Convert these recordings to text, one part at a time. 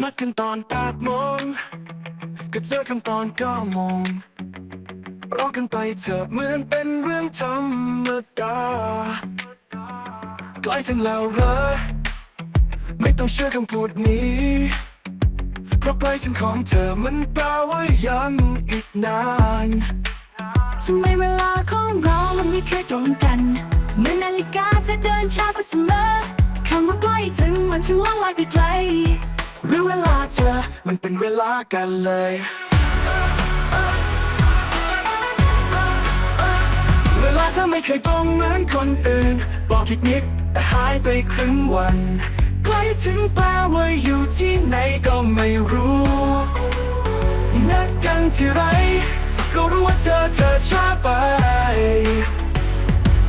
นัดกันตอนแปดโมงก็เจอกันตอนเก้าโมงรอกันไปเถอะเหมือนเป็นเรื่องธรรมดาใกล้ถึงแล้วเหรอไม่ต้องเชื่อคำพูดนี้ เพราะใกล้ถึงของเธอมันแปลว่ายังอีกนานทำไมเวลาของเรามันไม่เคยตรงกันเหมือนนาฬิกาจะเดินช้ากว่าเสมอคำว่าใกล้ถึงมันช่างล่องลอยไปไกล มันเป็นเวลากันเลยเวลาเธอไม่เคยตรงเหมือนคนอื่น บอกอีกนิดแต่หายไปครึ่งวันใกล้ถึงแปลว่าอยู่ที่ไหนก็ไม่รู้นัดกันที่ไร ก็รู้ว่าเธอเธอช้าไป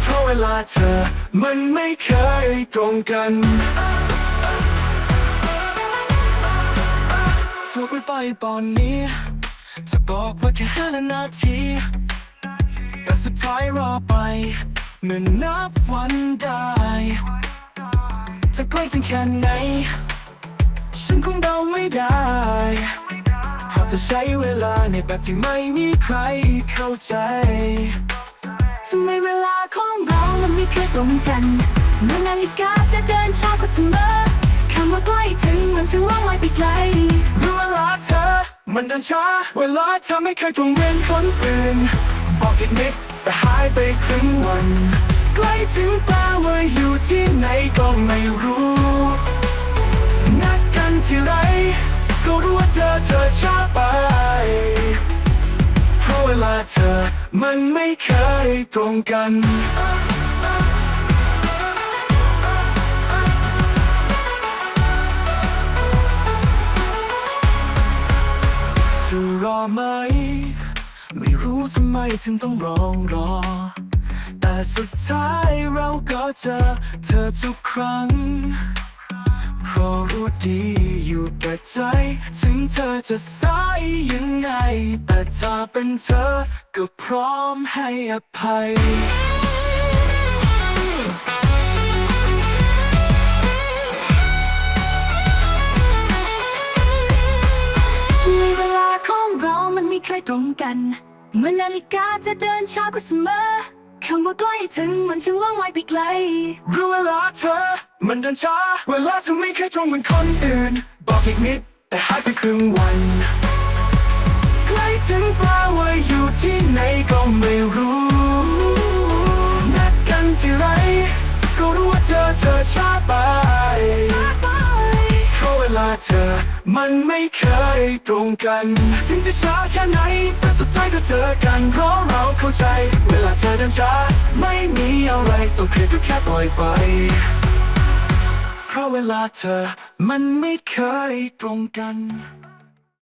เพราะเวลาเธอมันไม่เคยตรงกัน โทรไปไปตอนนี้ จะบอกว่าแค่ห้านาที แต่สุดท้ายรอไปเมื่อนับวันได้ จะใกล้ถึงแค่ไหน ฉันคงเดาไม่ได้เพราะจะใช้เวลาในแบบที่ไม่มีใครเข้าใจทำไมเวลาของเรามันไม่เคยตรงกันเมือนาฬิกาจะเดินช้ากว่าเสมอำว่าใกล้ถึงมันช่างล่องลอยไปไกลรือเวลาเธอ มันเดินช้า เวลาเธอไม่เคยตรงเว้นคนอื่นบอกอีกนิดแต่หายไปครึ่งวัน ใกล้ถึงแปลว่าอยู่ที่ไหนก็ไม่รู้ นัดกันที่ไร ก็รู้ว่าเธอเธอช้าไป เพราะเวลาเธอมันไม่เคยตรงกัน จะรอไหม ไม่รู้ทำไมถึงต้องรองรอ แต่สุดท้ายเราก็เจอเธอทุกครั้ง เพราะรู้ดีอยู่แก่ใจ ถึงเธอจะสายยังไง แต่ถ้าเป็นเธอก็พร้อมให้อภัย ไม่เคยตรงกัน เมื่อนาฬิกาจะเดินช้ากว่าเสมอคำว่าใกล้ถึงมันช่างล่องลอยไปไกล รู้เวลาเธอ มันเดินช้า เวลาเธอไม่เคยตรงเหมือนคนอื่น บอกอีกนิด แต่หายไปครึ่งวัน ใกล้ถึงแปลว่าอยู่ที่ไหนก็ไม่รู้ เธอ มันไม่เคยตรงกันถึงจะช้าแค่ไหน แต่สุดท้ายก็เจอกันเพราะเราเข้าใจ เวลาเธอเดินช้า ไม่มีอะไรต้องเครียดก็แค่ปล่อยไป เพราะเวลาเธอมันไม่เคยตรงกัน